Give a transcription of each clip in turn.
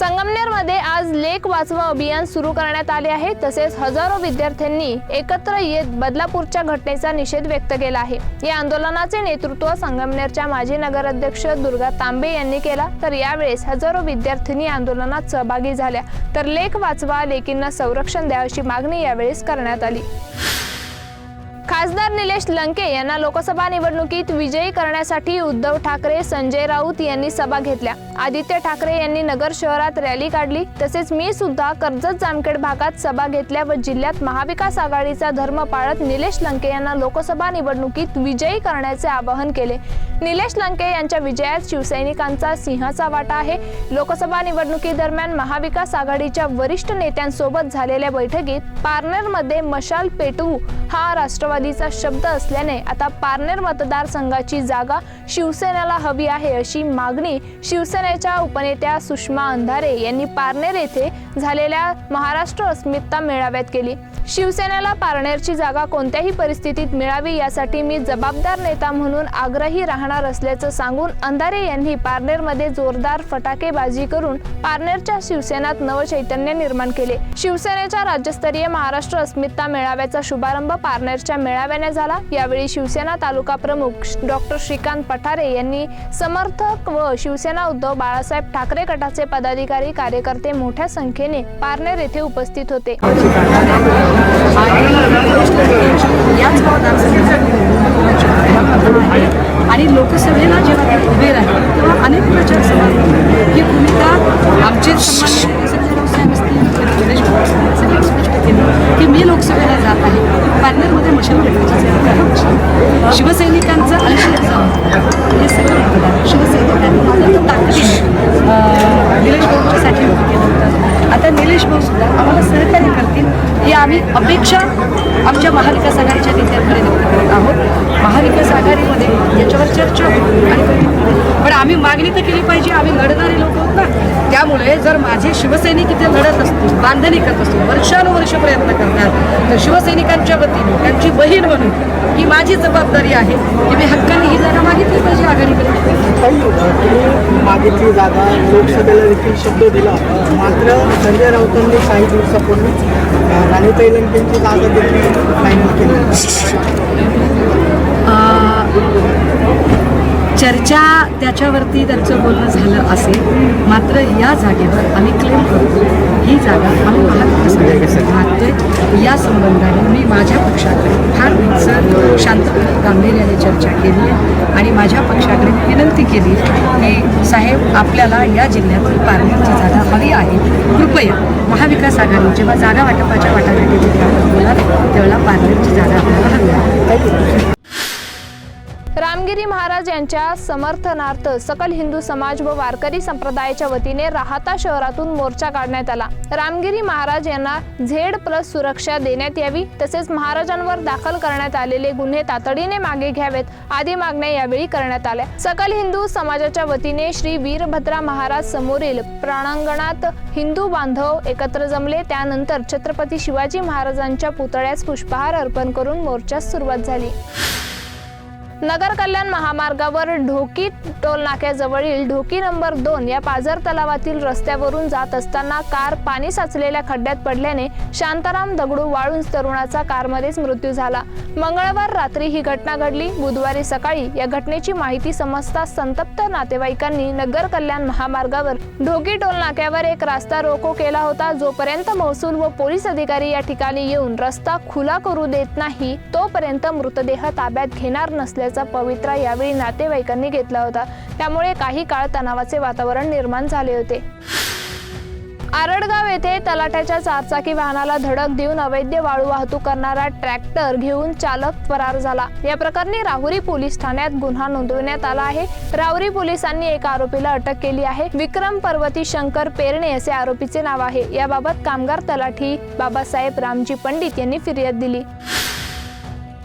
संगमनेरमध्ये आज लेख वाचवा अभियान सुरू करण्यात आले आहे. तसेच हजारो विद्यार्थ्यांनी एकत्र येत बदलापूरच्या घटनेचा निषेध व्यक्त केला आहे. या आंदोलनाचे नेतृत्व संगमनेरच्या माजी नगराध्यक्ष दुर्गा तांबे यांनी केला. तर यावेळेस हजारो विद्यार्थिनी आंदोलनात सहभागी झाल्या. तर लेख वाचवा लेकींना संरक्षण द्या अशी मागणी यावेळेस करण्यात आली. खासदार निलेश लंके यांना लोकसभा निवडणुकीत विजयी करण्यासाठी उद्धव ठाकरे संजय राऊत यांनी सभा घेतल्या. आदित्य ठाकरे यांनी नगर शहरात रॅली काढली. तसेच मी सुद्धा कर्जत जामखेड भागात सभा घेतल्या व जिल्ह्यात महाविकास आघाडीचा धर्म पाळत निलेश लंके यांना लोकसभा निवडणुकीत विजयी करण्याचे आवाहन केले. निलेश लंके यांच्या विजयात शिवसैनिकांचा सिंहाचा वाटा आहे. लोकसभा निवडणुकीदरम्यान महाविकास आघाडीच्या वरिष्ठ नेत्यांसोबत झालेल्या बैठकीत पार्नरमध्ये मशाल पेटवू हा राष्ट्रवादी राष्ट्रवादीचा शब्द असल्याने आता पारनेर मतदारसंघाची जागा शिवसेनेला हवी आहे अशी मागणी शिवसेनेच्या उपनेत्या सुषमा अंधारे यांनी पारनेर येथे झालेल्या महाराष्ट्र अस्मिता मेळाव्यात केली. शिवसेनेला पारनेरची जागा कोणत्याही परिस्थितीत मिळावी यासाठी मी जबाबदार नेता म्हणून आग्रही राहणार असल्याचं सांगून अंधारे यांनी पारनेरमध्ये जोरदार फटाकेबाजी करून पारनेरच्या शिवसेनात नवचैतन्य निर्माण केले. शिवसेनेच्या राज्यस्तरीय महाराष्ट्र अस्मिता मेळाव्याचा शुभारंभ पारनेरच्या मेळा मेळाव्याने झाला. यावेळी शिवसेना तालुका प्रमुख डॉक्टर श्रीकांत पठारे यांनी समर्थक व शिवसेना उद्धव बाळासाहेब ठाकरे गटाचे पदाधिकारी कार्यकर्ते मोठ्या संख्येने पारनेर येथे उपस्थित होते. आणि लोकसभेला जेव्हा उभे राहिले तेव्हा अनेक निलेश भाऊ सुद्धा आम्हाला सहकार्य करतील. ही आम्ही अपेक्षा आमच्या महाविकास आघाडीच्या नेत्यांकडे व्यक्त करत आहोत. महाविकास आघाडीमध्ये याच्यावर चर्चा होईल आणि पण आम्ही मागणी तर केली पाहिजे आम्ही लढणारे लोक आहोत ना. त्यामुळे जर माझे शिवसैनिक इथे लढत असतील बांधणी करत असतील वर्षानुवर्ष प्रयत्न करतात तर शिवसैनिकांच्या वतीने त्यांची बहीण म्हणून ही माझी जबाबदारी आहे की मी हक्काने ही जागा मागितली पाहिजे आघाडीकडे तुम्ही मागितली जागा लोकसभेला देखील शब्द दिला. मात्र संजय राऊतांनी काही दिवसापूर्वी राणीताई लंकेंची जागा देखील फायनल केली. चर्चा त्याच्यावरती त्यांचं बोलणं झालं असेल मात्र या जागेवर आम्ही क्लेम करतो. ही जागा आम्ही महाविकास मागतोय. या संबंधाने मी माझ्या पक्षाकडे फार सर शांतपणे गांभीर्याने चर्चा केली आहे आणि माझ्या पक्षाकडे विनंती केली की साहेब आपल्याला या जिल्ह्यातील पारनेरची जागा हवी आहे. कृपया महाविकास आघाडी जेव्हा जागा वाटपाच्या वाटाघाटीमध्ये आपण बोलाल त्यावेळेला पारनेरची जागा आपल्याला हवी आहे. रामगिरी महाराज यांच्या समर्थनार्थ सकल हिंदू समाज व वारकरी संप्रदायाच्या वतीने राहता शहरातून मोर्चा काढण्यात आला. रामगिरी महाराज यांना झेड प्लस सुरक्षा देण्यात यावी तसेच महाराजांवर दाखल करण्यात आलेले गुन्हे तातडीने मागे घ्यावेत आदी मागण्या यावेळी करण्यात आल्या. सकल हिंदू समाजाच्या वतीने श्री वीरभद्रा महाराज समोरील प्राणांगणात हिंदू बांधव एकत्र जमले. त्यानंतर छत्रपती शिवाजी महाराजांच्या पुतळ्यास पुष्पहार अर्पण करून मोर्चास सुरुवात झाली. नगर कल्याण महामार्गावर ढोकी टोलनाक्याजवळील ढोकी नंबर दोन या पाझर तलावातील रस्त्यावरून जात असताना कार पाणी साचलेल्या खड्ड्यात पडल्याने शांताराम दगडू वाळून तरुणाचा कारमध्येच मृत्यू झाला. मंगळवार रात्री ही घटना घडली. बुधवारी सकाळी या घटनेची माहिती समजता संतप्त नातेवाईकांनी नगर कल्याण महामार्गावर ढोकी टोलनाक्यावर एक रास्ता रोको केला होता. जोपर्यंत महसूल व पोलीस अधिकारी या ठिकाणी येऊन रस्ता खुला करू देत नाही तोपर्यंत मृतदेह ताब्यात घेणार नसल्या पवित्रा यावेळी नातेवाईकांनी घेतला होता. त्यामुळे काही काळ तणावाचे वातावरण निर्माण झाले होते. आरडगाव येथे तलाट्याच्या चारचाकी वाहनाला धडक देऊन अवैध वाळू वाहतूक करणारा ट्रॅक्टर घेऊन चालक फरार झाला. या प्रकरणी राहुरी पोलीस ठाण्यात गुन्हा नोंदवण्यात आला आहे. राहुरी पोलिसांनी एका आरोपीला अटक केली आहे. विक्रम पर्वती शंकर पेरणे असे आरोपीचे नाव आहे. याबाबत कामगार तलाठी बाबासाहेब रामजी पंडित यांनी फिर्याद दिली.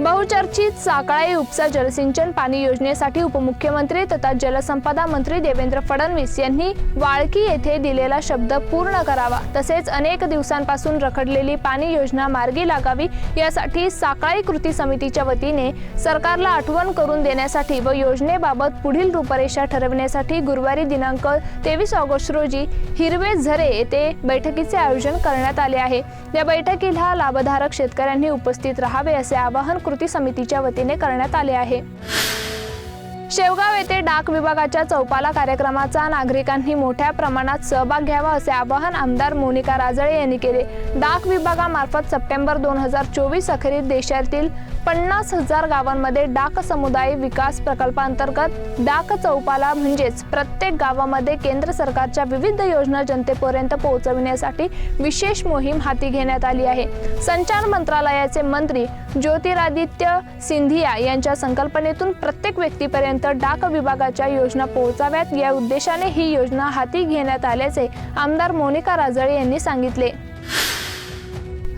बहुचर्चित साकळाई उपसा जलसिंचन पाणी योजनेसाठी उपमुख्यमंत्री तथा जलसंपदा मंत्री देवेंद्र फडणवीस यांनी वाळकी येथे दिलेला शब्द पूर्ण करावा तसेच अनेक दिवसांपासून रखडलेली पाणी योजना मार्गी लागावी यासाठी साकळाई कृती समितीच्या वतीने सरकारला आठवण करून देण्यासाठी व योजनेबाबत पुढील रूपरेषा ठरविण्यासाठी गुरुवारी दिनांक तेवीस ऑगस्ट रोजी हिरवे झरे येथे बैठकीचे आयोजन करण्यात आले आहे. या बैठकीला लाभधारक शेतकऱ्यांनी उपस्थित राहावे असे आवाहन कृती समितीच्या वतीने करण्यात आले आहे. शेवगाव येथे डाक विभागाच्या चौपाला कार्यक्रमाचा नागरिकांनी मोठ्या प्रमाणात सहभाग घ्यावा असे आवाहन आमदार मोनिका राजळे यांनी केले. डाक विभागामार्फत सप्टेंबर दोन हजार चोवीस अखेरीस देशातील पन्नास हजार गावांमध्ये डाक समुदाय विकास प्रकल्पांतर्गत डाक चौपाला म्हणजेच प्रत्येक गावामध्ये केंद्र सरकारच्या विविध योजना जनतेपर्यंत पोहोचविण्यासाठी विशेष मोहीम हाती घेण्यात आली आहे. संचार मंत्रालयाचे मंत्री ज्योतिरादित्य सिंधिया यांच्या संकल्पनेतून प्रत्येक व्यक्तीपर्यंत डाक विभागाच्या योजना पोहोचाव्यात. या उद्देशाने ही योजना हाती घेण्यात आल्याचे आमदार मोनिका राजळे यांनी सांगितले.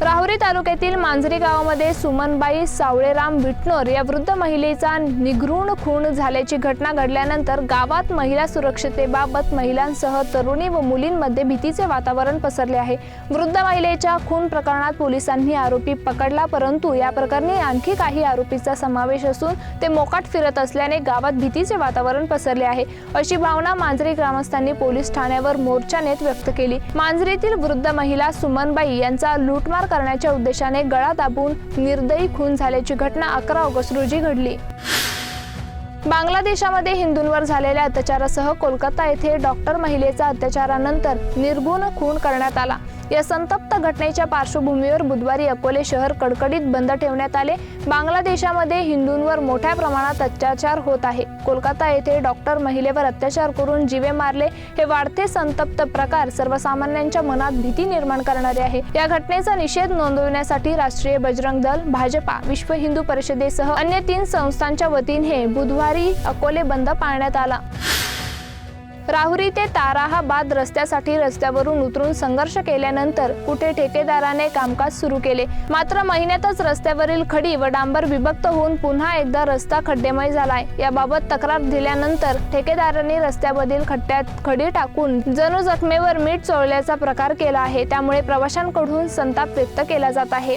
राहुरी तालुक्यातील मांजरी गावामध्ये सुमनबाई सावळेराम विटणोर या वृद्ध महिलेचा निघृण खून झाल्याची घटना घडल्यानंतर गावात महिला सुरक्षतेबाबत महिलांसह तरुणी व मुलींमध्ये भीतीचे वातावरण पसरले आहे. वृद्ध महिलेच्या खून प्रकरणात पोलिसांनी आरोपी पकडला परंतु या प्रकरणी आणखी काही आरोपीचा समावेश असून ते मोकाट फिरत असल्याने गावात भीतीचे वातावरण पसरले आहे. अशी भावना मांजरी ग्रामस्थांनी पोलीस ठाण्यावर मोर्चा नेत व्यक्त केली. मांजरीतील वृद्ध महिला सुमनबाई यांचा लूटमार करण्याच्या उद्देशाने गळा दाबून निर्दयी खून झाल्याची घटना अकरा ऑगस्ट रोजी घडली. बांगलादेशामध्ये हिंदूंवर झालेल्या अत्याचारासह कोलकाता येथे डॉक्टर महिलेचा अत्याचारानंतर निर्गुण खून करण्यात आला. या संतप्त घटनेच्या पार्श्वभूमीवर बुधवारी अकोले शहर कडकडीत बंद ठेवण्यात आले. बांगलादेशामध्ये हिंदूंवर मोठ्या प्रमाणात अत्याचार होत आहे. कोलकाता येथे डॉक्टर महिलेवर अत्याचार करून जीवे मारले हे वाढते संतप्त प्रकार सर्वसामान्यांच्या मनात भीती निर्माण करणारे आहे. या घटनेचा निषेध नोंदवण्यासाठी राष्ट्रीय बजरंग दल भाजपा विश्व हिंदू परिषदेसह अन्य तीन संस्थांच्या वतीने बुधवारी अकोले बंद पाळण्यात आला. राहुरी ते ताराहाबाद रस्त्यासाठी रस्त्यावरून उतरून संघर्ष केल्यानंतर कुठे ठेकेदाराने कामकाज सुरू केले? मात्र महिन्यातच रस्त्यावरील खडी व डांबर विभक्त होऊन पुन्हा एकदा रस्ता खड्डेमय झालाय. याबाबत तक्रार दिल्यानंतर ठेकेदाराने रस्त्यामधील खड्ड्यात खडी टाकून जणू जखमेवर मीठ चोळल्याचा प्रकार केला आहे. त्यामुळे प्रवाशांकडून संताप व्यक्त केला जात आहे.